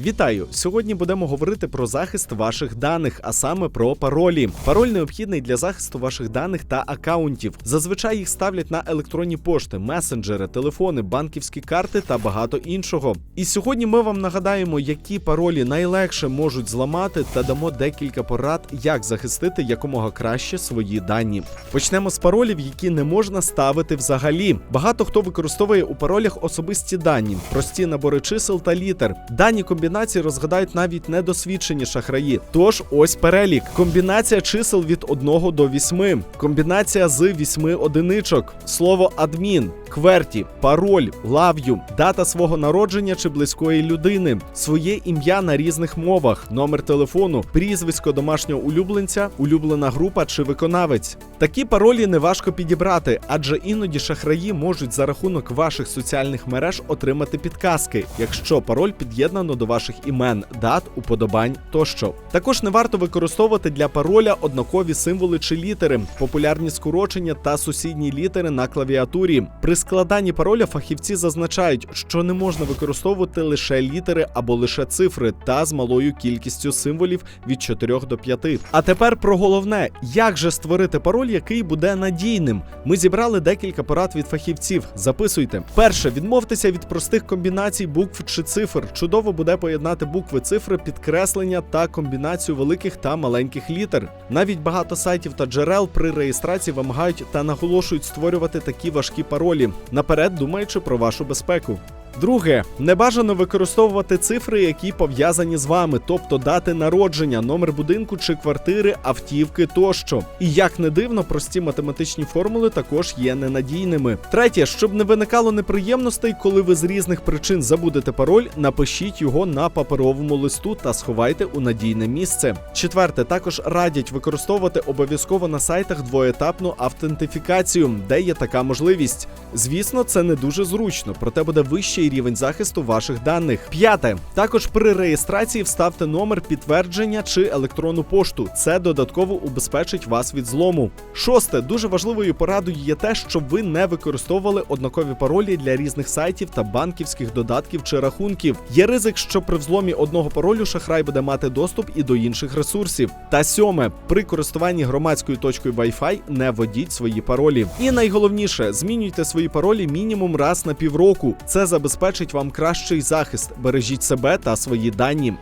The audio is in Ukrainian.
Вітаю! Сьогодні будемо говорити про захист ваших даних, а саме про паролі. Пароль необхідний для захисту ваших даних та акаунтів. Зазвичай їх ставлять на електронні пошти, месенджери, телефони, банківські карти та багато іншого. І сьогодні ми вам нагадаємо, які паролі найлегше можуть зламати, та дамо декілька порад, як захистити якомога краще свої дані. Почнемо з паролів, які не можна ставити взагалі. Багато хто використовує у паролях особисті дані, прості набори чисел та літер. Дані комбінації розгадають навіть недосвідчені шахраї. Тож ось перелік: комбінація чисел від 1 до 8, комбінація з 8 одиничок, слово адмін, кверті, пароль, лав'ю, дата свого народження чи близької людини, своє ім'я на різних мовах, номер телефону, прізвисько домашнього улюбленця, улюблена група чи виконавець. Такі паролі неважко підібрати, адже іноді шахраї можуть за рахунок ваших соціальних мереж отримати підказки, якщо пароль під'єднано до ваших імен, дат, уподобань тощо. Також не варто використовувати для пароля однакові символи чи літери, популярні скорочення та сусідні літери на клавіатурі. При складанні пароля фахівці зазначають, що не можна використовувати лише літери або лише цифри та з малою кількістю символів від 4 до 5. А тепер про головне: як же створити пароль, який буде надійним. Ми зібрали декілька порад від фахівців. Записуйте. Перше, відмовтеся від простих комбінацій букв чи цифр. Чудово буде поєднати букви, цифри, підкреслення та комбінацію великих та маленьких літер. Навіть багато сайтів та джерел при реєстрації вимагають та наголошують створювати такі важкі паролі, наперед думаючи про вашу безпеку. Друге, небажано використовувати цифри, які пов'язані з вами, тобто дати народження, номер будинку чи квартири, автівки тощо. І як не дивно, прості математичні формули також є ненадійними. Третє, щоб не виникало неприємностей, коли ви з різних причин забудете пароль, напишіть його на паперовому листу та сховайте у надійне місце. Четверте, також радять використовувати обов'язково на сайтах двоетапну автентифікацію, де є така можливість. Звісно, це не дуже зручно, проте буде вищий рівень захисту ваших даних. П'яте. Також при реєстрації вставте номер підтвердження чи електронну пошту. Це додатково убезпечить вас від злому. Шосте. Дуже важливою порадою є те, щоб ви не використовували однакові паролі для різних сайтів та банківських додатків чи рахунків. Є ризик, що при взломі одного паролю шахрай буде мати доступ і до інших ресурсів. Та сьоме, при користуванні громадською точкою Wi-Fi не вводіть свої паролі. І найголовніше, змінюйте свої паролі мінімум раз на півроку. Це забезпечить вам кращий захист. Бережіть себе та свої дані.